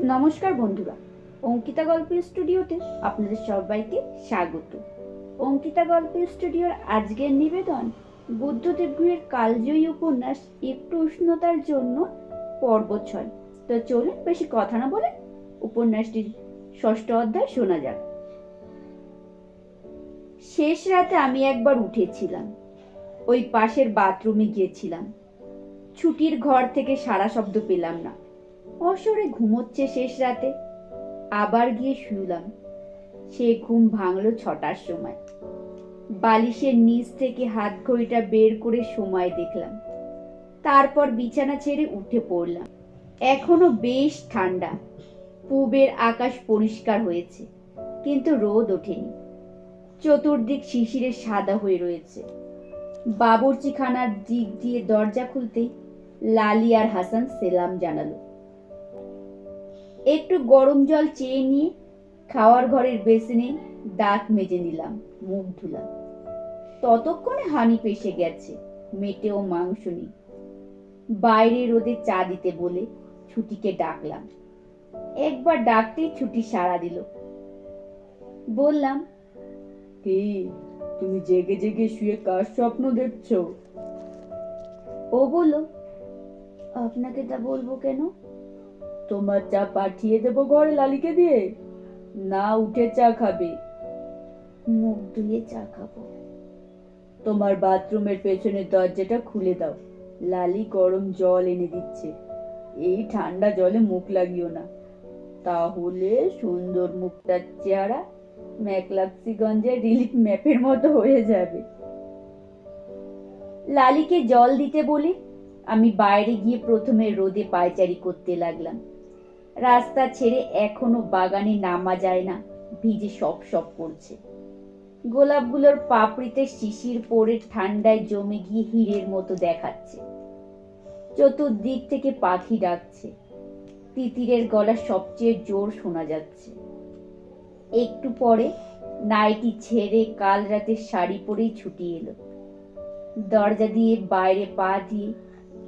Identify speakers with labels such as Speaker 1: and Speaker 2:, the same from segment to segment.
Speaker 1: নমস্কার বন্ধুরা, অঙ্কিতা গল্পের স্টুডিওতে আপনাদের সবাইকে স্বাগত। অঙ্কিতা গল্পের স্টুডিওর আজকের নিবেদন বুদ্ধদেব গুহের কালজয়ী উপন্যাস, একটু উষ্ণতার জন্য পর্ব ছয় তো চলুন বেশি কথা না বলে উপন্যাসটির ষষ্ঠ অধ্যায় শোনা যাক। শেষ রাতে আমি একবার উঠেছিলাম। ওই পাশের বাথরুমে গিয়েছিলাম। ছুটির ঘর থেকে সারা শব্দ পেলাম না। অসরে ঘুমোচ্ছে শেষ রাতে। আবার গিয়ে শুলাম সে ঘুম ভাঙলো ছটার সময়। বালিশের নিচ থেকে হাত ঘড়িটা বের করে সময় দেখলাম। তারপর বিছানা ছেড়ে উঠে পড়লাম। এখনও বেশ ঠান্ডা। পূবের আকাশ পরিষ্কার হয়েছে, কিন্তু রোদ ওঠেনি। চতুর্দিক শিশিরে সাদা হয়ে রয়েছে। বাবুর্চিখানার দিক দিয়ে দরজা খুলতেই লালি আর হাসান সেলাম জানালো। একটু গরম জল চেয়ে নিয়ে খাওয়ার ঘরের বেসিনে দাঁত মেজে নিলাম মুখ ধুলাম। ততক্ষণে হানি পেশে গেছে মেটেও মাংস নেই বাইরে রোদে চা দিতে বলে ছুটিকে ডাকলাম। একবার ডাকতেই ছুটি সাড়া দিল। বললাম
Speaker 2: কি? তুমি জেগে জেগে শুয়ে কার স্বপ্ন দেখছ?
Speaker 1: ও বলল আপনাকে তা বলব কেন?
Speaker 2: তোমার চা পাঠিয়ে দেবো ঘরে লালিকে দিয়ে। না উঠে চা খাবে।
Speaker 1: মুখ ধুয়ে চা খাব।
Speaker 2: তোমার বাথরুমের পেছনের দরজাটা খুলে দাও। লালি গরম জল এনে দিচ্ছে। এই ঠান্ডা জলে মুখ লাগিও না। তাহলে সুন্দর মুখটার চেহারা ম্যাকলাক্সিগঞ্জের রিলিফ ম্যাপের মতো হয়ে যাবে।
Speaker 1: লালিকে জল দিতে বলে আমি বাইরে গিয়ে প্রথমে রোদে পায়চারি করতে লাগলাম। রাস্তা ছেড়ে এখনও বাগানে নামা যায় না, ভিজে সপ সপ করছে। গোলাপগুলোর পাপড়িতে শিশির পড়ে ঠান্ডায় জমে গিয়ে হীরের মতো দেখাচ্ছে। চতুর্দিক থেকে পাখি ডাকছে। তিতিরের গলা সবচেয়ে জোর শোনা যাচ্ছে। একটু পরে নাইটি ছেড়ে কাল রাতে শাড়ি পরেই ছুটি এলো। দরজা দিয়ে বাইরে পা দিয়ে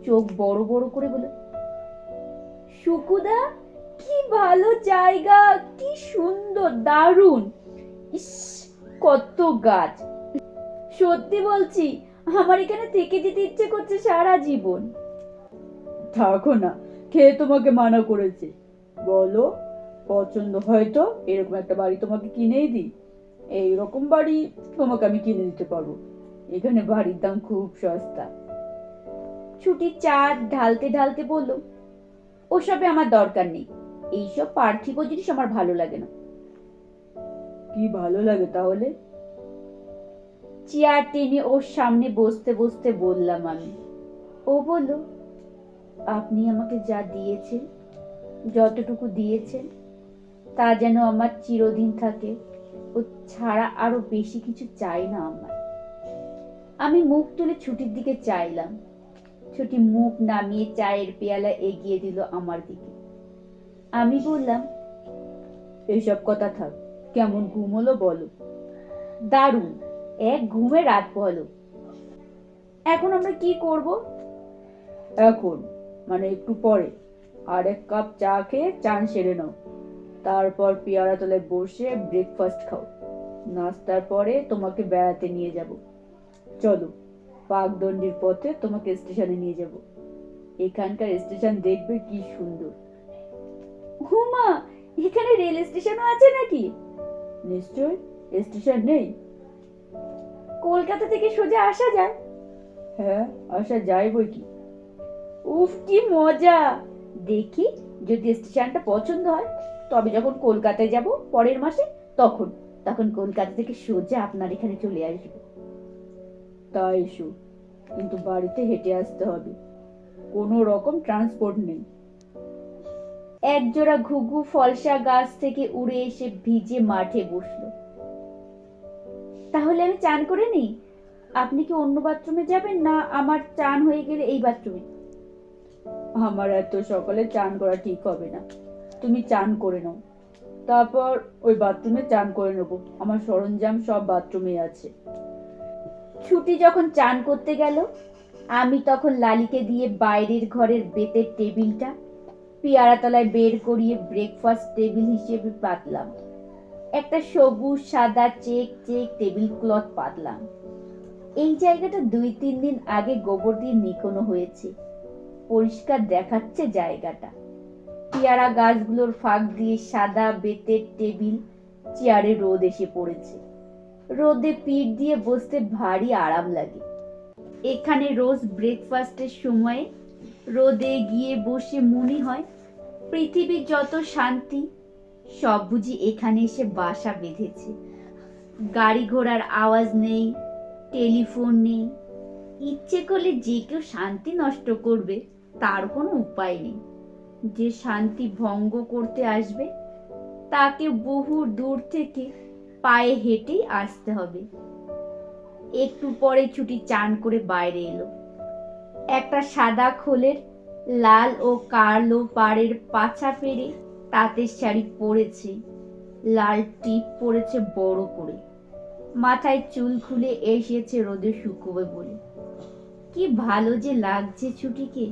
Speaker 1: চোখ বড় বড় করে বলে সুকুদা কি ভালো জায়গা, কি সুন্দর, দারুণ। ইস, কত গাছ। সত্যি বলছি, আমার এখানে থেকে যেতে ইচ্ছে করছে সারা জীবন।
Speaker 2: থাকো না, খেয়ে তোমাকে মানা করেছে। বলো, পছন্দ হয়তো এরকম একটা বাড়ি তোমাকে কিনেই দিই। এইরকম বাড়ি তোমাকে আমি কিনে দিতে পারব। এখানে বাড়ির দাম খুব সস্তা।
Speaker 1: ছুটি চা ঢালতে ঢালতে বলল ওসবে আমার দরকার নেই। এইসব পার্থিব জিনিস আমার ভালো লাগে না।
Speaker 2: কি ভালো লাগে তাহলে?
Speaker 1: চেয়ার টেনে ওর সামনে বসতে বসতে বললাম আমি। ও বলল আপনি আমাকে যা দিয়েছেন যতটুকু দিয়েছেন তা যেন আমার চিরদিন থাকে। ও ছাড়া আরও বেশি কিছু চাই না আমার। আমি মুখ তুলে ছুটির দিকে চাইলাম। ছুটি মুখ নামিয়ে চায়ের পেয়ালা এগিয়ে দিল আমার দিকে। আমি বললাম,
Speaker 2: এইসব কথা থাক, কেমন ঘুম হলো বলো।
Speaker 1: দারুণ, এক ঘুমে রাত বলো। এখন আমরা কি করব?
Speaker 2: এখন মানে একটু পরে, আর এক কাপ চা খেয়ে চান সেরে নাও। তারপর পেয়ারা তলায় বসে ব্রেকফাস্ট খাও। নাস্তার পরে তোমাকে বেড়াতে নিয়ে যাব। চলো, পাকদণ্ডির পথে তোমাকে স্টেশনে নিয়ে যাব। এখানকার স্টেশন দেখবে কি সুন্দর।
Speaker 1: হুমা এখানে রেল স্টেশনও আছে নাকি?
Speaker 2: নিশ্চয় স্টেশন নেই।
Speaker 1: কলকাতা থেকে সোজা আসা যায়।
Speaker 2: হ্যাঁ আসা যায় বই কি।
Speaker 1: উফ, কি মজা! দেখি, যদি স্টেশনটা পছন্দ হয়, তবে যখন কলকাতায় যাব পরের মাসে, তখন তখন কলকাতা থেকে সোজা আপনার এখানে চলে আসব।
Speaker 2: তাই এসো কিন্তু বাড়িতে হেঁটে আসতে হবে। কোনো রকম ট্রান্সপোর্ট নেই।
Speaker 1: একজোড়া ঘুঘু ফলসা গাছ থেকে উড়ে এসে ভিজে মাঠে বসল। তাহলে আমি চান করে নিই? আপনি কি অন্য বাথরুমে যাবেন না আমার চান হয়ে গেলে এই বাথরুমে?
Speaker 2: আমার এত সকালে চান করা ঠিক হবে না। তুমি চান করে নাও। তারপর ওই বাথরুমে চান করে নেব। আমার সরঞ্জাম সব বাথরুমে আছে।
Speaker 1: ছুটি যখন চান করতে গেল, আমি তখন লালিকে দিয়ে বাইরের ঘরের বেতের টেবিলটা পেয়ারাতলায় বের করিয়ে ব্রেকফাস্ট টেবিল হিসেবে পাতলাম। একটা সবুজ, সাদা, চেক চেক টেবিল ক্লথ পাতলাম। এই জায়গাটা দুই, তিন দিন আগে গোবর দিয়ে নিকোনো হয়েছে। পরিষ্কার দেখাচ্ছে জায়গাটা। পেয়ারা গাছগুলোর ফাঁক দিয়ে সাদা বেতের টেবিল চেয়ারে রোদ এসে পড়েছে। রোদে পিঠ দিয়ে বসতে ভারী আরাম লাগে। এখানে রোজ ব্রেকফাস্টের সময় রোদে গিয়ে বসে মনে হয় পৃথিবীর যত শান্তি, সব বুঝি এখানে এসে বাসা বেঁধেছে। গাড়ি ঘোড়ার আওয়াজ নেই, টেলিফোন নেই। ইচ্ছে করলে যে কেউ শান্তি নষ্ট করবে, তার কোনো উপায় নেই। যে শান্তি ভঙ্গ করতে আসবে, তাকে বহু দূর থেকে পায়ে হেঁটেই আসতে হবে। একটু পরে ছুটি চান করে বাইরে এলো। একটা সাদা খোলের, লাল ও কালো পাড়ের পাছা পেরে তাঁতের শাড়ি পরেছে। লাল টিপ পরেছে বড় করে। মাথায় চুল খুলে এসেছে রোদে শুকোবে বলে। কি ভালো যে লাগছে ছুটিকে,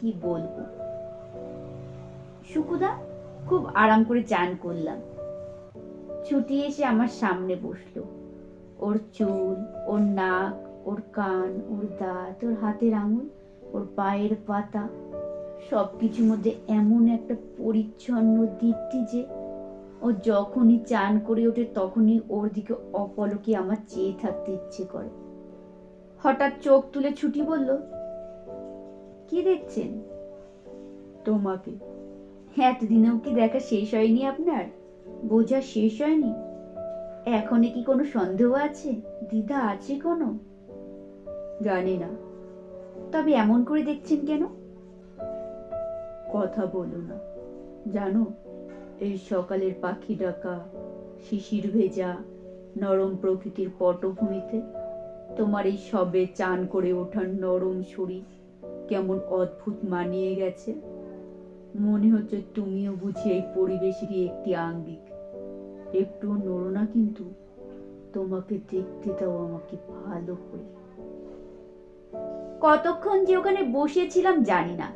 Speaker 1: কি বলব? শুকুদা খুব আরাম করে চান করলাম। ছুটি এসে আমার সামনে বসল। ওর চুল, ওর নাক, ওর কান, ওর দাঁত, ওর হাতের আঙুল। ওর পায়ের পাতা সব কিছুর মধ্যে এমন একটা পরিচ্ছন্ন দীপ্তি যে ও যখনই চান করে ওঠে তখনই ওর দিকে অপলকে আমার চেয়ে থাকতে ইচ্ছে করে। হঠাৎ চোখ তুলে ছুটি বলল কি দেখছেন?
Speaker 2: তোমাকে।
Speaker 1: এতদিনেও কি দেখা শেষ হয়নি আপনার? বোঝা শেষ হয়নি? এখনই কি কোনো সন্দেহ আছে? দ্বিধা আছে কোনো?
Speaker 2: জানি না।
Speaker 1: তবে এমন করে দেখছেন কেন?
Speaker 2: কথা বলো না। জানো, এই সকালের পাখি ডাকা, শিশির ভেজা, নরম প্রকৃতির পটভূমিতে তোমার এই সবে চান করে ওঠার নরম শরীর কেমন অদ্ভুত মানিয়ে গেছে। মনে হচ্ছে তুমিও বুঝি এই পরিবেশেরই একটি আঙ্গিক। একটু নড়ো না কিন্তু তোমাকে দেখতে দাও আমাকে ভালো করে।
Speaker 1: কতক্ষণ যে ওখানে বসেছিলাম জানি না।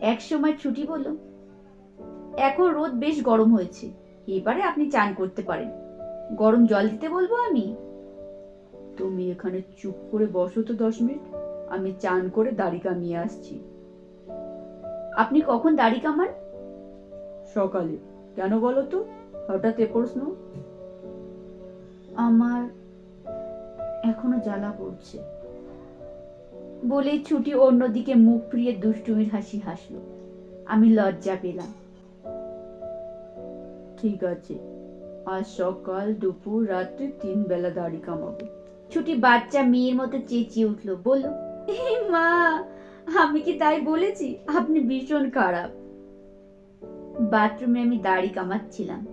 Speaker 1: এক সময় ছুটি বলল এখন রোদ বেশ গরম হয়েছে এবারে আপনি চান করতে পারেন। গরম জল দিতে বলব আমি?
Speaker 2: তুমি এখানে চুপ করে বসো তো দশ মিনিট আমি চান করে দাড়ি কামিয়ে আসছি।
Speaker 1: আপনি কখন দাড়ি কামান?
Speaker 2: সকালে। কেন বলো তো? হঠাৎ এ প্রশ্ন?
Speaker 1: আমার এখনও জ্বালা পড়ছে বলেই ছুটি অন্যদিকে মুখ ফিরিয়ে দুষ্টুমির হাসি হাসলো। আমি লজ্জা পেলাম।
Speaker 2: ঠিক আছে, আজ সকাল দুপুর রাত্রি তিন বেলা দাড়ি কামাবো।
Speaker 1: ছুটি বাচ্চা মেয়ের মতো চেঁচিয়ে উঠল, বলল মা, আমি কি তাই বলেছি? আপনি ভীষণ খারাপ। বাথরুমে আমি দাড়ি কামাচ্ছিলাম।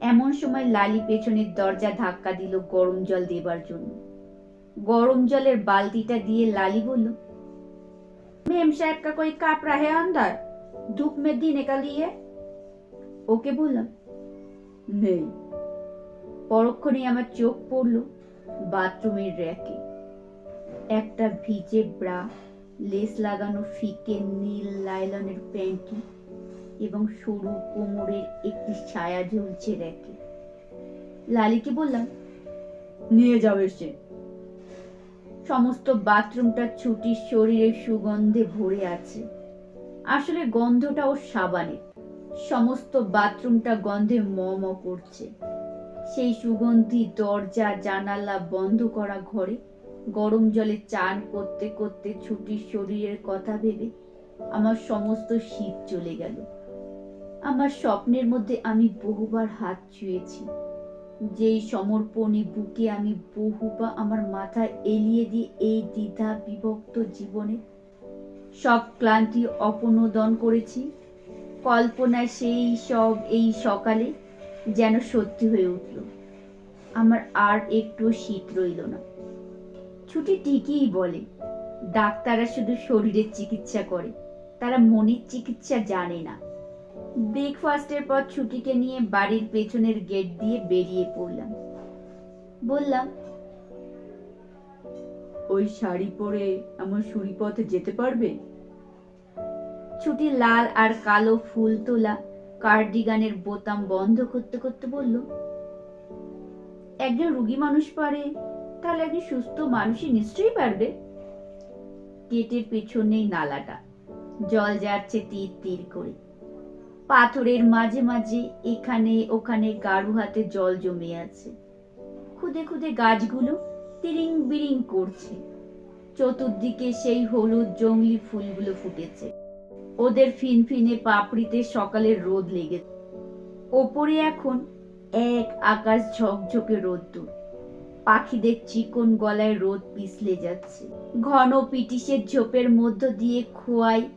Speaker 1: এমন সময় লালি পেছনের দরজা ধাক্কা দিল গরম জল দেবার জন্য। গরম জলের বালতিটা দিয়ে লালি বলল মেম সাহেব কা কোই কাপ রাহে अंदर धूप में देने का लिए ওকে বললাম
Speaker 2: নেই
Speaker 1: পরক্ষণেই আমার চোখ পড়ল বাথরুমের র্যাকে একটা ভিজে ব্রা লেস লাগানো ফিকে নীল লাইলনের প্যান্টি এবং সরু কোমরের একটি ছায়া ঝুলছে র্যাকে লালিকে বললাম
Speaker 2: নিয়ে যাও এসে
Speaker 1: সমস্ত বাথরুমটা ছুটির শরীরের সুগন্ধে ভরে আছে। আসলে গন্ধটা ওর সাবানের। সমস্ত বাথরুমটা গন্ধে ম ম করছে। সেই সুগন্ধি দরজা, জানালা বন্ধ করা ঘরে গরম জলে চান করতে করতে ছুটির শরীরের কথা ভেবে আমার সমস্ত শীত চলে গেল। আমার স্বপ্নের মধ্যে আমি বহুবার হাত ছুঁয়েছি। যেই সমর্পণে বুকে আমি বহুবা আমার মাথা এলিয়ে দিয়ে এই দ্বিধা বিভক্ত জীবনে। সব ক্লান্তি অপনোদন করেছি। কল্পনায় সেই সব এই সকালে যেন সত্যি হয়ে উঠল। আমার আর একটু শীত রইল না। ছুটি ঠিকই বলে, ডাক্তাররা শুধু শরীরের চিকিৎসা করে, তারা মনের চিকিৎসা জানে না। ব্রেকফাস্টের পর ছুটিকে নিয়ে বাড়ির পেছনের গেট দিয়ে বেরিয়ে পড়লাম। বললাম
Speaker 2: ওই শাড়ি পরে আমার সুরিপথে যেতে পারবে?
Speaker 1: ছুটি লাল আর কালো ফুল তোলা কার্ডিগানের বোতাম বন্ধ করতে করতে বলল একজন রুগী মানুষ পারে তাহলে একজন সুস্থ মানুষই নিশ্চয়ই পারবে। গেটের পেছনেই নালাটা জল যাচ্ছে তীর তীর করে। পাথরের মাঝে মাঝে এখানে ওখানে গাড়ু হাতে জল জমে আছে। খুদে খুদে গাছগুলো তিরিং বিরিং করছে। চতুর্দিকে সেই হলুদ জংলি ফুলগুলো ফুটেছে। ওদের ফিনফিনে পাপড়িতে সকালের রোদ লেগেছে। ওপরে এখন এক আকাশ ঝকঝকে রোদ্দুর। পাখিদের চিকন গলায় রোদ পিছলে যাচ্ছে। ঘন পিটিসের ঝোপের মধ্য দিয়ে খোয়াই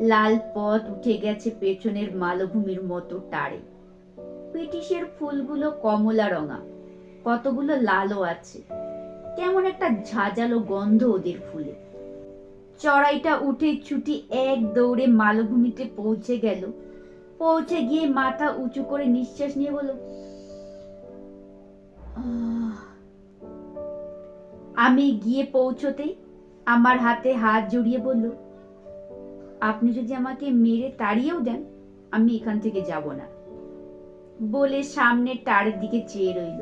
Speaker 1: লাল পথ উঠে গেছে পেছনের মালভূমির মতো টারে পিটিসের ফুলগুলো কমলা রঙা, কতগুলো লালও আছে। কেমন একটা ঝাঁঝালো গন্ধ ওদের ফুলে। চড়াইটা উঠে ছুটি এক দৌড়ে মালভূমিতে পৌঁছে গেল। পৌঁছে গিয়ে মাথা উঁচু করে নিঃশ্বাস নিয়ে বলল। আমি গিয়ে পৌঁছতেই আমার হাতে হাত জড়িয়ে বলল আপনি যদি আমাকে মেরে তাড়িয়েও দেন, আমি এখান থেকে যাব না। বলে সামনের টারের দিকে চেয়ে রইল।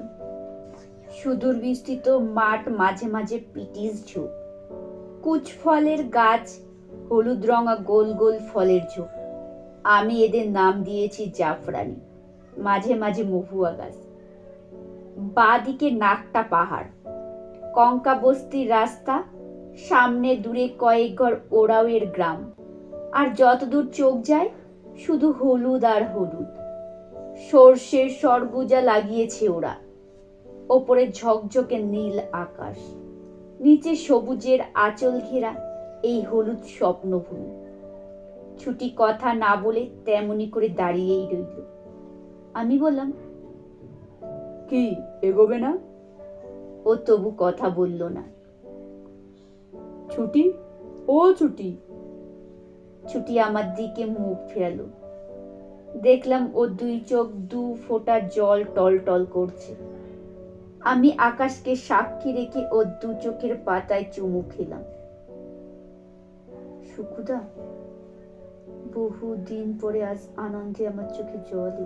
Speaker 1: সুদূর বিস্তৃত মাঠ মাঝে মাঝে পিটিস ঝোপ। কুচ ফলের গাছ, হলুদ রঙা গোল গোল ফলের ঝোপ। আমি এদের নাম দিয়েছি জাফরানি, মাঝে মাঝে মহুয়া গাছ। বা দিকে নাকটা পাহাড় কঙ্কা বস্তির রাস্তা, সামনে দূরে কয়েক ঘর ওরাওয়ের গ্রাম। আর যতদূর চোখ যায় শুধু হলুদ আর হলুদ। সর্ষের সরগুজা লাগিয়েছে ওরা। ওপরে ঝকঝকে নীল আকাশ। নিচে সবুজের আঁচল ঘেরা এই হলুদ স্বপ্নভূমি। ছুটি কথা না বলে তেমনি করে দাঁড়িয়েই রইল। আমি বললাম
Speaker 2: কি এগোবে না?
Speaker 1: ও তবু কথা বলল না।
Speaker 2: ছুটি? ও ছুটি?
Speaker 1: ছুটি আমার দিকে মুখ ফেরালো। দেখলাম ও দুই চোখ দু ফোঁটা জল টল টল করছে। আমি আকাশকে সাক্ষী রেখে ও দু চোখের পাতায় চুমু খেলাম। সুকুদা বহু দিন পরে আজ আনন্দে আমার চোখে জল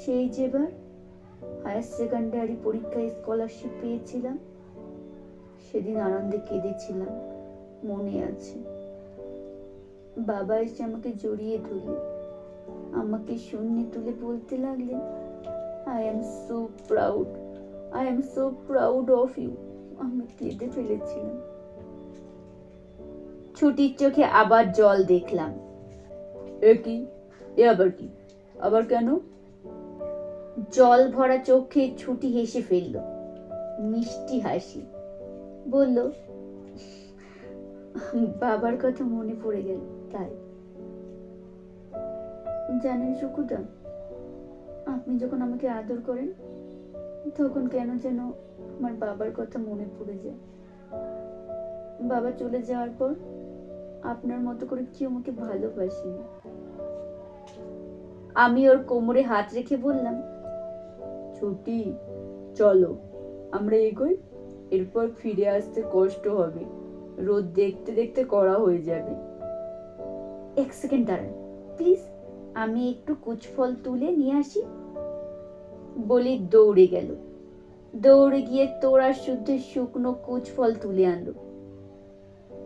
Speaker 1: সেই যেবার হায়ার সেকেন্ডারি পরীক্ষায় স্কলারশিপ পেয়েছিলাম, সেদিন আনন্দে কেঁদেছিলাম, মনে আছে। বাবা এসে আমাকে জড়িয়ে ধরলেন আমাকে শূন্যে তুলে বলতে লাগলেন I am so proud I am so proud of you আমি কেঁদে ফেলেছিলাম। ছুটির চোখে আবার জল দেখলাম।
Speaker 2: এ কি? এ আবার কি? আবার কেন?
Speaker 1: জল ভরা চোখে ছুটি হেসে ফেলল। মিষ্টি হাসি। বলল, বাবার কথা মনে পড়ে গেল। তাই। জানেন সুকুদা আপনি যখন আমাকে আদর করেন, তখন কেন যেন আমার বাবার কথা মনে পড়ে যায়। বাবা চলে যাওয়ার পর আপনার মতো করে কেউ আমাকে ভালোবাসেনি আমি ওর কোমরে হাত রেখে বললাম,
Speaker 2: ছুটি, চলো, আমরা এগোই, এরপর ফিরে আসতে কষ্ট হবে। রোদ দেখতে দেখতে করা হয়ে যাবে।
Speaker 1: এক সেকেন্ড দাঁড়ান। প্লিজ আমি একটু কুচফল তুলে নিয়ে আসি। বলে, দৌড়ে গেল। দৌড়ে গিয়ে তোরা শুদ্ধ শুকনো কুচফল তুলে আনলো।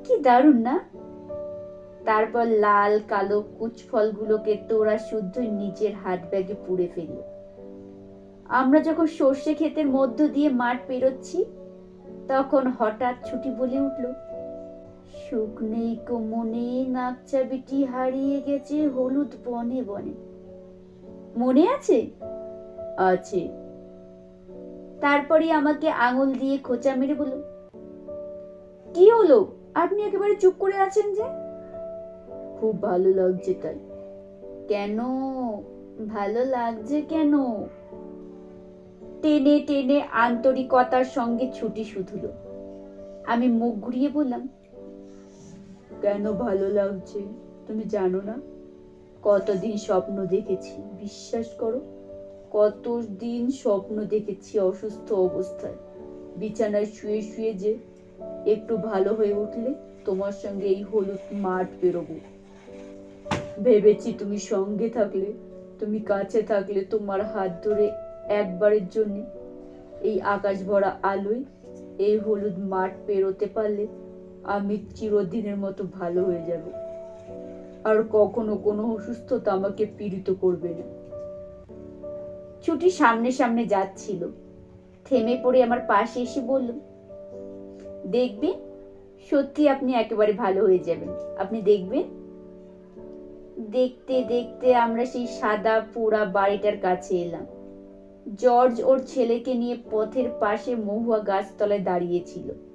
Speaker 1: কি দারুণ না? তারপর লাল, কালো কুচফলগুলোকে তোরা শুদ্ধ নিজের হাত ব্যাগে পুড়ে ফেলল। আমরা যখন সর্ষে ক্ষেতের মধ্য দিয়ে মাঠ পেরোচ্ছি, তখন হঠাৎ ছুটি বলে উঠল সুখ নেই মনে নাকচা বিটি হারিয়ে গেছে হলুদ বনে বনে। মনে আছে?
Speaker 2: আছে।
Speaker 1: তারপরে আমাকে আঙুল দিয়ে খোঁচা মেরে বলল, কি হলো? আপনি একেবারে চুপ করে আছেন যে?
Speaker 2: খুব ভালো লাগছে তাই।
Speaker 1: কেন? ভালো লাগছে কেন? টেনে টেনে আন্তরিকতার সঙ্গে ছুটি শুধুলো। আমি মুখ ঘুরিয়ে বললাম
Speaker 2: কেন ভালো লাগছে? তুমি জানো না? কতদিন স্বপ্ন দেখেছি, বিশ্বাস করো? কতদিন স্বপ্ন দেখেছি অসুস্থ অবস্থায়। বিছানায় শুয়ে শুয়ে যে একটু ভালো হয়ে উঠলে তোমার সঙ্গে এই হলুদ মাঠ বেরোবো। ভেবেছি তুমি সঙ্গে থাকলে, তুমি কাছে থাকলে তোমার হাত ধরে একবারের জন্য এই আকাশ ভরা আলোয় এই হলুদ মাঠ পেরোতে পারলে আমি চিরদিনের মতো ভালো হয়ে যাব। আর কখনো কোনো অসুস্থতা আমাকে পীড়িত করবে না।
Speaker 1: ছুটি সামনে সামনে যাচ্ছিল। থেমে পড়ে আমার পাশে এসে বলল দেখবেন সত্যি আপনি একেবারে ভালো হয়ে যাবেন। আপনি দেখবেন? দেখতে দেখতে আমরা সেই সাদা পোড়া বাড়িটার কাছে এলাম। জর্জ ওর ছেলেকে নিয়ে পথের পাশে মহুয়া গাছতলায় দাঁড়িয়েছিল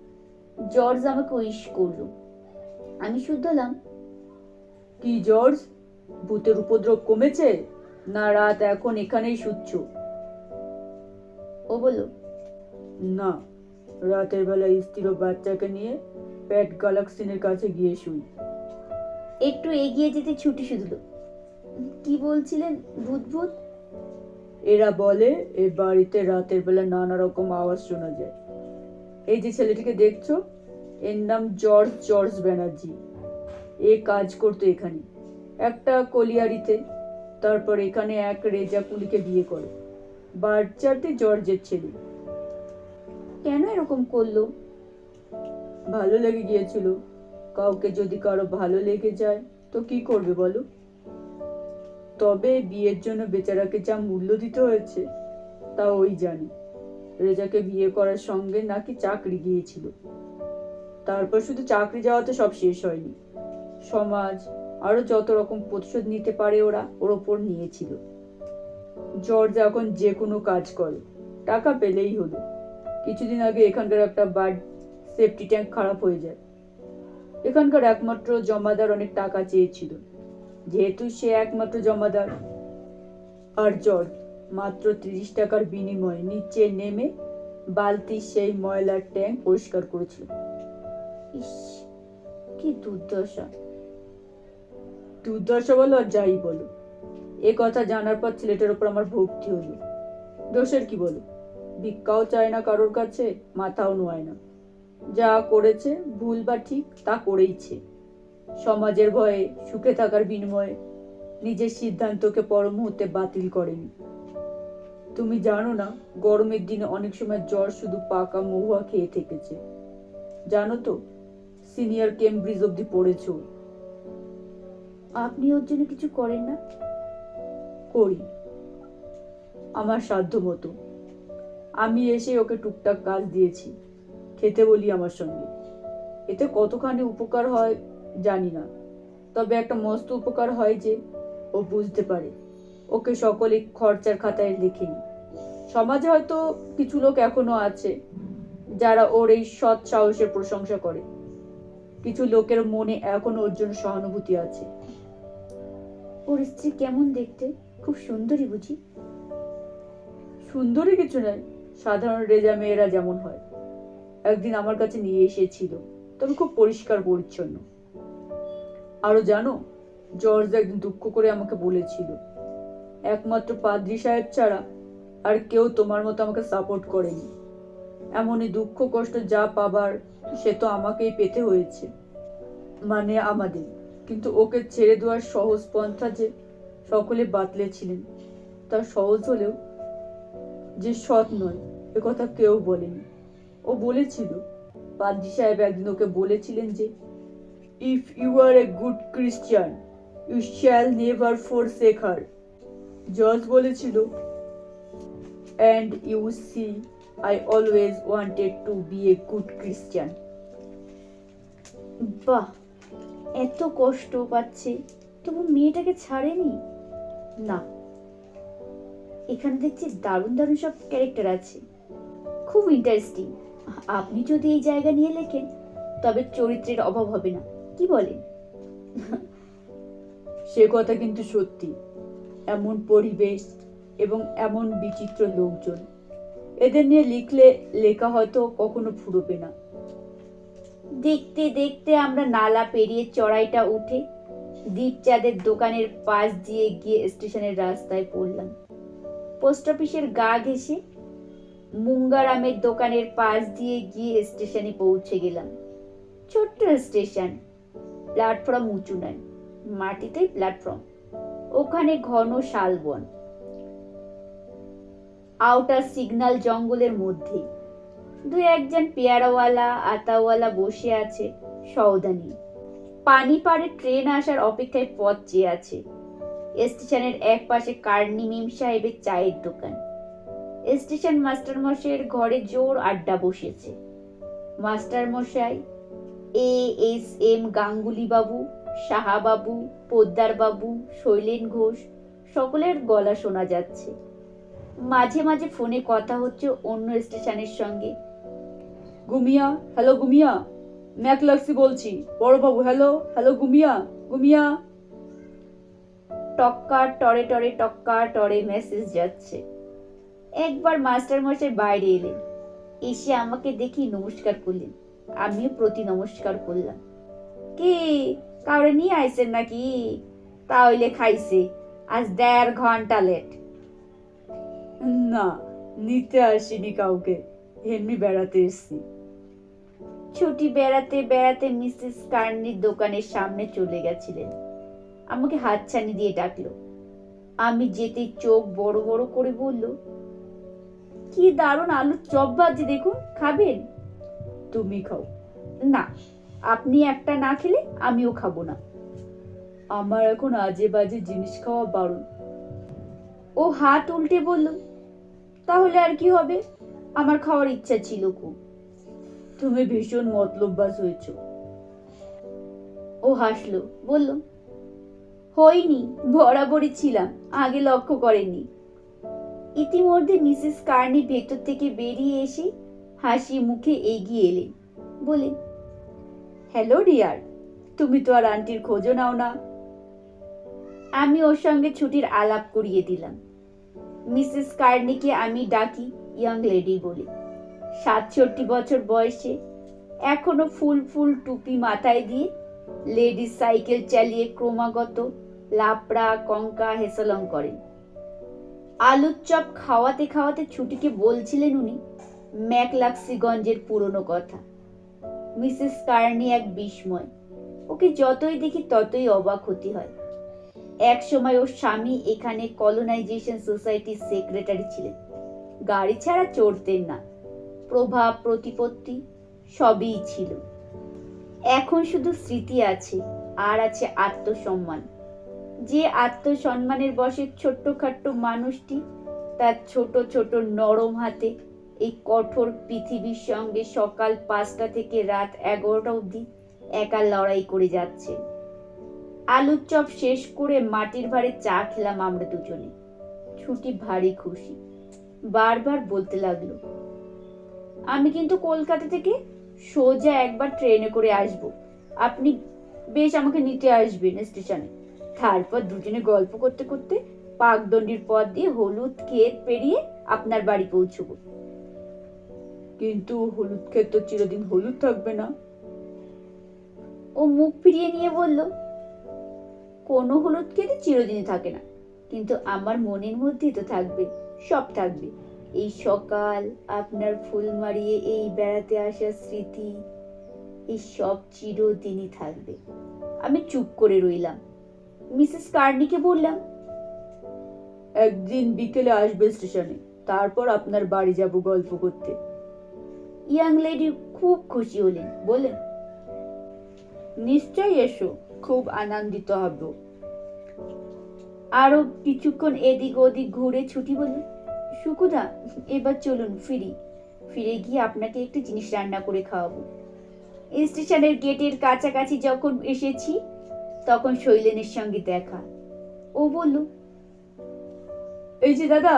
Speaker 1: জর্জ আমাকে উইশ করল। আমি শুধলাম
Speaker 2: কি জর্জ? ভূতের উপদ্রব কমেছে? না রাত এখন এখানেই শুচ্ছ।
Speaker 1: ও বলল
Speaker 2: না রাতের বেলা স্ত্রী ও বাচ্চাকে নিয়ে প্যাট গ্যালাক্সিনের কাছে গিয়ে শুই।
Speaker 1: একটু এগিয়ে যেতে ছুটি শুধলো। কি বলছিলেন ভূত ভূত?
Speaker 2: এরা বলে এই বাড়িতে রাতের বেলা নানা রকম আওয়াজ শোনা যায়। এই যে ছেলেটিকে দেখছ, এর নাম জর্জ জর্জ ব্যানার্জি। এ কাজ করতো এখানে। একটা কলিয়ারিতে, তারপর এখানে এক রেজা কুলিকে বিয়ে করে। বাচ্চাটি জর্জের ছেলে।
Speaker 1: কেন এরকম করল?
Speaker 2: ভালো লেগে গিয়েছিল। কাউকে যদি কারও ভালো লেগে যায়, তো কি করবে বলো? তবে বিয়ের জন্য বেচারাকে যা মূল্য দিতে হয়েছে, তা ওই জানি। রেজাকে বিয়ে করার সঙ্গে নাকি চাকরি গিয়েছিল। তারপর শুধু চাকরি যাওয়াতে সব শেষ হয়নি। সমাজ আরও যত রকম প্রতিশোধ নিতে পারে ওরা, ওর ওপর নিয়েছিল। জর্জ এখন যে কোনো কাজ করে। টাকা পেলেই হলো। কিছুদিন আগে এখানকার একটা বার্ড সেফটি ট্যাঙ্ক খারাপ হয়ে যায়। এখানকার একমাত্র জমাদার অনেক টাকা চেয়েছিল। যেহেতু সে একমাত্র জমাদার। আর জর্জ মাত্র তিরিশ টাকার বিনিময়ে নিচে নেমে বালতি সেই ময়লার ট্যাঙ্ক পরিষ্কার করেছিল।
Speaker 1: ইস কি দুর্দশা।
Speaker 2: দুর্দশা বলো আর যাই বলো। এ কথা জানার পর ছেলেটার উপর আমার ভক্তি হলো। দোষের কি বলো? ভিক্ষাও চায় না কারোর কাছে মাথাও নোয় না। যা করেছে ভুল বা ঠিক তা করেইছে সমাজের ভয়ে সুখে থাকার বিনিময়ে নিজের সিদ্ধান্তকে পর মুহূর্তে বাতিল করেনি। তুমি জানো না গরমের দিনে অনেক সময় জ্বর শুধু পাকা মহুয়া খেয়ে থেকেছে। জানো তো সিনিয়র কেমব্রিজ অব্দি পড়েছ।
Speaker 1: আপনি ওর জন্য কিছু করেন না?
Speaker 2: করি। আমার সাধ্য মতো। আমি এসে ওকে টুকটাক কাজ দিয়েছি খেতে বলি আমার সঙ্গে। এতে কতখানি উপকার হয় জানি না তবে একটা মস্ত উপকার হয় যে ও বুঝতে পারে। ওকে সকলে খরচার খাতায় লেখেনি। সমাজে হয়তো কিছু লোক এখনও আছে যারা ওর এই সৎ সাহসের প্রশংসা করে। কিছু লোকের মনে এখনও ওর জন্য সহানুভূতি আছে।
Speaker 1: ওর স্ত্রী কেমন দেখতে? খুব সুন্দরী বুঝি?
Speaker 2: সুন্দরী কিছু নয় সাধারণ রেজা মেয়েরা যেমন হয়। একদিন আমার কাছে নিয়ে এসেছিল। তবে খুব পরিষ্কার পরিচ্ছন্ন। আরও জানো জর্জ একদিন দুঃখ করে আমাকে বলেছিল একমাত্র পাদ্রি সাহেব ছাড়া আর কেউ তোমার মতো আমাকে সাপোর্ট করেনি। এমনই দুঃখ কষ্ট যা পাবার, সে তো আমাকেই পেতে হয়েছে। মানে আমাদের। কিন্তু ওকে ছেড়ে দেওয়ার সহজ পন্থা যে সকলে বাতলেছিলেন তা সহজ হলেও যে সৎ নয়, এ কথা কেউ বলেনি। ও বলেছিল, পাদ্রি সাহেব একদিন ওকে বলেছিলেন যে if you are a good Christian you shall never for her George বলেছিল and you see I always wanted to be a good Christian
Speaker 1: বাহ এত কষ্ট পাচ্ছে তবু মেয়েটাকে ছাড়েনি? না এখানে দেখছি দারুণ দারুণ সব ক্যারেক্টার আছে। খুব ইন্টারেস্টিং আপনি যদি এই জায়গা নিয়ে লেখেন তবে চরিত্রের অভাব হবে না। কি বলেন?
Speaker 2: সে কথা কিন্তু সত্যি। এমন পরিবেশ এবং এমন বিচিত্র লোকজন। এদের নিয়ে লিখলে লেখা হয়তো কখনো ফুরবে না।
Speaker 1: দেখতে দেখতে আমরা নালা পেরিয়ে চড়াইটা উঠে দীপচাঁদের দোকানের পাশ দিয়ে গিয়ে স্টেশনের রাস্তায় পড়লাম। পোস্ট অফিসের গা ঘেঁষে মুঙ্গারামের দোকানের পাশ দিয়ে গিয়ে স্টেশনে পৌঁছে গেলাম। ছোট্ট স্টেশন। প্ল্যাটফর্ম উঁচু নয়, মাটিতেই প্ল্যাটফর্ম। ওখানে ঘন শালবন। আউটার সিগন্যাল জঙ্গলের মধ্যে। দু একজন পেয়ারাওয়ালা, আতাওয়ালা বসে আছে সওদা নিয়ে পানি পাড়ে ট্রেন আসার অপেক্ষায় পথ চেয়ে আছে। স্টেশনের এক পাশে কার্নি মিম সাহেবের চায়ের দোকান। স্টেশন মাস্টার মশাইয়ের ঘরে জোর আড্ডা বসেছে। মাস্টার মশাই এ এস এম গাঙ্গুলি বাবু সাহা বাবু পোদ্দার বাবু শৈলেন ঘোষ সকলের গলা শোনা যাচ্ছে। মাঝে মাঝে ফোনে কথা হচ্ছে অন্য স্টেশনের সঙ্গে।
Speaker 2: গুমিয়া হ্যালো গুমিয়া ম্যাকলাক্সি বলছি। বড়বাবু হ্যালো হ্যালো গুমিয়া গুমিয়া।
Speaker 1: টক্কা টরে টরে টক্কা টরে মেসেজ যাচ্ছে। একবার মাস্টার মশাই বাইরে এলেন। এসে আমাকে দেখি নমস্কার করলেন। আমিও প্রতি নমস্কার করলাম। কি? কাউরে নিয়ে আইছেন নাকি? তাহলে খাইছে। আজ দেড় ঘণ্টা লেট
Speaker 2: না নিতে আসিনি কাউকে। এমনি বেড়াতে এসছি।
Speaker 1: ছুটি বেড়াতে বেড়াতে মিসেস কার্নির দোকানের সামনে চলে গেছিলেন। আমাকে হাতছানি দিয়ে ডাকলো। আমি যেতে চোখ বড় বড় করে বলল কি দারুণ আলুর চপ ভাজি দেখুন খাবেন?
Speaker 2: তুমি খাও।
Speaker 1: না। আপনি একটা না খেলে আমিও খাব না।
Speaker 2: আমার এখন আজে বাজে জিনিস খাওয়া বারণ।
Speaker 1: ও হাত উল্টে বলল, তাহলে আর কি হবে? আমার খাওয়ার ইচ্ছা ছিল খুব।
Speaker 2: তুমি ভীষণ মতলববাজ হয়েছ।
Speaker 1: ও হাসলো, বলল, হয়নি, বরাবরই ছিলাম, আগে লক্ষ্য করেনি ইতিমধ্যে মিসেস কার্নি ভেতর থেকে বেরিয়ে এসে হাসি মুখে এগিয়ে এলেন। বলে
Speaker 2: হ্যালো ডিয়ার, তুমি তো আর আন্টির খোঁজও নাও না।
Speaker 1: আমি ওর সঙ্গে ছুটির আলাপ করিয়ে দিলাম। মিসেস কার্নিকে আমি ডাকি ইয়াং লেডি বলে। সাতষট্টি বছর বয়সে এখনও ফুল ফুল টুপি মাথায় দিয়ে লেডিস সাইকেল চালিয়ে ক্রমাগত লাপড়া, কঙ্কা, হেসলং করেন। আলুর চপ খাওয়াতে খাওয়াতে ছুটিকে বলছিলেন উনি, ম্যাকলাক্সিগঞ্জের পুরনো কথা। মিসেস কার্নি এক বিস্ময়। ওকে যতই দেখি ততই অবাক হতে হয়। এক সময় ওর স্বামী এখানে কলোনাইজেশন সোসাইটির সেক্রেটারি ছিলেন। গাড়ি ছাড়া চড়তেন না। প্রভাব, প্রতিপত্তি সবই ছিল। এখন শুধু স্মৃতি আছে, আর আছে আত্মসম্মান। যে আত্মসম্মানের বসে ছোট্টখাট্ট মানুষটি তার ছোট ছোট নরম হাতে এই কঠোর পৃথিবীর সঙ্গে সকাল পাঁচটা থেকে রাত এগারোটা অবধি একা লড়াই করে যাচ্ছে। আলুর চপ শেষ করে মাটির ভারে চা খেলাম আমরা দুজনে। ছুটি ভারী খুশি। বারবার বলতে লাগল, আমি কিন্তু কলকাতা থেকে সোজা একবার ট্রেনে করে আসব। আপনি বেশ আমাকে নিতে আসবেন স্টেশনে। তারপর দুজনে গল্প করতে করতে পাকদণ্ডির পথ দিয়ে হলুদ ক্ষেত পেরিয়ে আপনার বাড়ি পৌঁছবো।
Speaker 2: কিন্তু হলুদ ক্ষেত তো চিরদিন হলুদ থাকবে না।
Speaker 1: ও মুখ ফিরিয়ে নিয়ে বলল কোনো হলুদ খেতে চিরদিনই থাকে না কিন্তু আমার মনের মধ্যেই তো থাকবে সব থাকবে। এই সকাল আপনার ফুল মারিয়ে এই বেড়াতে আসার স্মৃতি এই সব চিরদিনই থাকবে। আমি চুপ করে রইলাম। মিসেস কার্নিকে বললাম
Speaker 2: একদিন বিকেলে আসবে স্টেশনে তারপর আপনার বাড়ি যাব গল্প করতে।
Speaker 1: ইয়াং লেডি খুব খুশি হলেন বলেন
Speaker 2: নিশ্চয়ই এসো, খুব আনন্দিত হব।
Speaker 1: আরও কিছুক্ষণ এদিক ওদিক ঘুরে ছুটি বলল সুকুদা, এবার চলুন ফিরি। ফিরে গিয়ে আপনাকে একটু জিনিস রান্না করে খাওয়াবো। স্টেশনের গেটের কাছাকাছি যখন এসেছি, তখন শৈলেনের সঙ্গে দেখা। ও বলল,
Speaker 2: এই যে দাদা,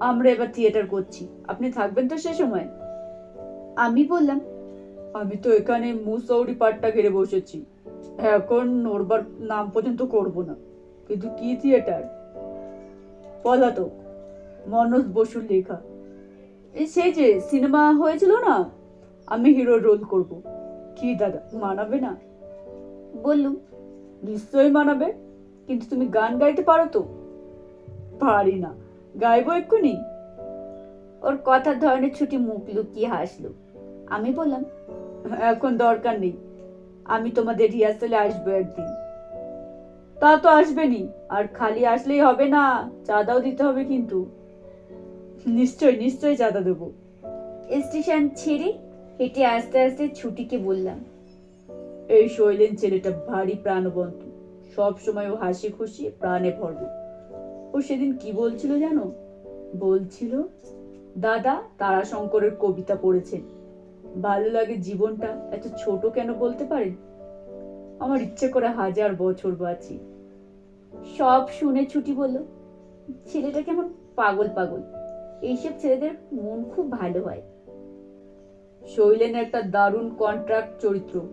Speaker 2: আমরা এবার থিয়েটার করছি। আপনি থাকবেন তো সে সময়?
Speaker 1: আমি বললাম
Speaker 2: আমি তো এখানে মুসৌরি পাটটা ঘিরে বসেছি। এখন নড়বার নাম পর্যন্ত করব না। কিন্তু কি থিয়েটার পলাতক মনোজ বসুর লেখা। সেই যে সিনেমা হয়েছিল না আমি হিরো রোল করব। কি দাদা মানাবে না?
Speaker 1: বললুম।
Speaker 2: নিশ্চয়ই মানাবে কিন্তু তুমি গান গাইতে পারো তো? পারি না। গাইবো এক্ষুনি?
Speaker 1: ওর কথার ধরনের ছুটি মুখ লুকিয়ে হাসলো। আমি বললাম
Speaker 2: এখন দরকার নেই আমি তোমাদের রিহার্সালে আসব একদিন। তা তো আসবেনি আর খালি আসলেই হবে না চাঁদাও দিতে হবে কিন্তু। নিশ্চয় নিশ্চয় চাঁদা দেবো।
Speaker 1: স্টেশন ছেড়ে হেঁটে আস্তে আস্তে ছুটিকে বললাম।
Speaker 2: এই শৈলেন ছেলেটা ভারী প্রাণবন্ত। সব সময় ও হাসি খুশি প্রাণে ভরবে। ও সেদিন কি বলছিল জানো? বলছিল দাদা তারাশঙ্করের কবিতা পড়েছেন। ভালো লাগে জীবনটা এত ছোট কেন বলতে পারেন আমার ইচ্ছে করে হাজার বছর বাঁচি।
Speaker 1: সব শুনে ছুটি বলল ছেলেটা কেমন পাগল পাগল। এইসব ছেলেদের মন খুব ভালো হয়।
Speaker 2: শৈলেন একটা দারুণ কন্ট্রাক্ট চরিত্র।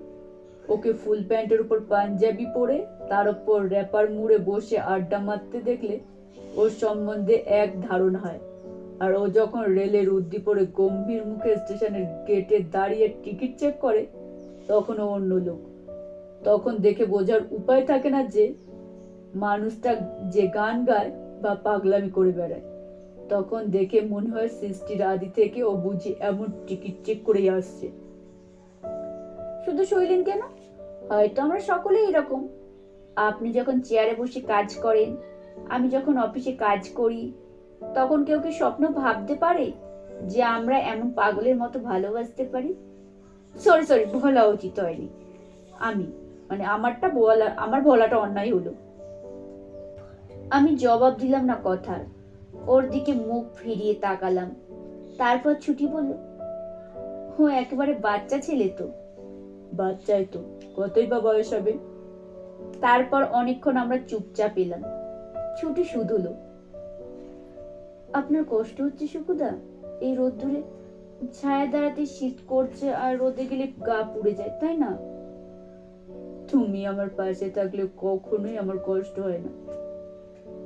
Speaker 2: ওকে ফুল প্যান্টের উপর পাঞ্জাবি পরে, তার উপর র্যাপার মুড়ে বসে আড্ডা মারতে দেখলে ওর সম্বন্ধে এক ধারণা হয়। আর ও যখন রেলের উদ্দীপরে গম্ভীর মুখে স্টেশনের গেটে দাঁড়িয়ে টিকিট চেক করে তখন ও অন্য লোক। তখন দেখে বোঝার উপায় থাকে না যে মানুষটা যে গান গায় বা পাগলামি করে বেড়ায়। তখন দেখে মনে হয় সৃষ্টির আদি থেকে ও বুঝি এমন টিকিট চেক করেই আসছে।
Speaker 1: শুধু শৈলেন কেন? হয়তো আমরা সকলেই এরকম। আপনি যখন চেয়ারে বসে কাজ করেন আমি যখন অফিসে কাজ করি তখন কেউ কি স্বপ্ন ভাবতে পারে যে আমরা এমন পাগলের মতো ভালোবাসতে পারি? সরি সরি বলা উচিত হয়নি। আমি
Speaker 2: মানে আমারটা বলা, আমার বলাটা অন্যায় হলো।
Speaker 1: আমি জবাব দিলাম না কথার। ওর দিকে মুখ ফিরিয়ে তাকালাম। তারপর ছুটি বলল, ও একেবারে বাচ্চা ছেলে তো।
Speaker 2: বাচ্চাই তো, কতই বা বয়স হবে?
Speaker 1: তারপর অনেকক্ষণ আমরা চুপচাপ এলাম। ছুটি শুধুলো আপনার কষ্ট হচ্ছে সুকুদা এই রোদ্দুরে ছায়া দাঁড়াতে শীত করছে আর রোদে গেলে গা পুড়ে যায়, তাই না?
Speaker 2: তুমি আমার পাশে থাকলে কখনোই আমার কষ্ট হয় না।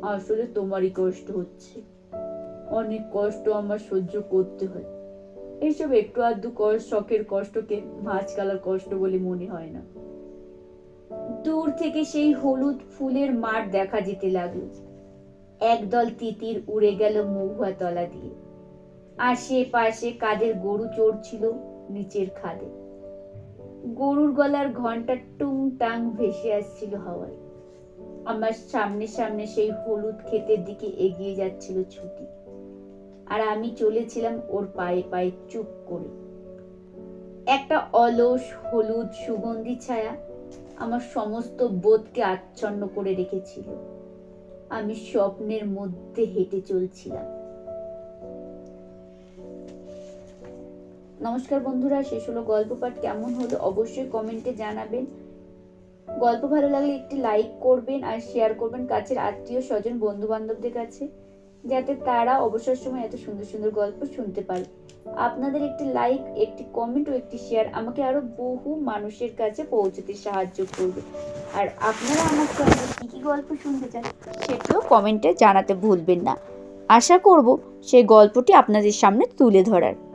Speaker 2: আসলে তোমারই কষ্ট হচ্ছে। অনেক কষ্ট আমার সহ্য করতে হয়। এইসব একটু আধটু কষ্ট শখের কষ্টকে মাছ কালার কষ্ট বলে মনে হয় না।
Speaker 1: দূর থেকে সেই হলুদ ফুলের মাঠ দেখা যেতে লাগল। একদল তিতির উড়ে গেল মহুয়া তলা দিয়ে। আশেপাশে কাদের গরু চড়ছিল নিচের খাদে। গরুর গলার ঘণ্টা টুং টাং ভেসে আসছিল হাওয়ায়। আমার সামনে সামনে সেই হলুদ ক্ষেতের দিকে এগিয়ে যাচ্ছিল ছুটি। আর আমি চলেছিলাম ওর পায়ে পায়ে চুপ করে। একটা অলস হলুদ সুগন্ধি ছায়া আমার সমস্ত বোধকে আচ্ছন্ন করে রেখেছিল। আমি স্বপ্নের মধ্যে হেঁটে চলছিলাম। নমস্কার বন্ধুরা, শেষ হলো গল্প পাঠ। কেমন হলো অবশ্যই কমেন্টে জানাবেন। গল্প ভালো লাগলে একটি লাইক করবেন আর শেয়ার করবেন কাছের আত্মীয় স্বজন বন্ধু বান্ধবদের কাছে। যাতে তারা অবসর সময় এত সুন্দর সুন্দর গল্প শুনতে পারে। আপনাদের একটি লাইক একটি কমেন্ট ও একটি শেয়ার আমাকে আরও বহু মানুষের কাছে পৌঁছতে সাহায্য করবে। আর আপনারা আমার সঙ্গে কী কী গল্প শুনতে চান সেটিও কমেন্টে জানাতে ভুলবেন না। আশা করব সেই গল্পটি আপনাদের সামনে তুলে ধরার।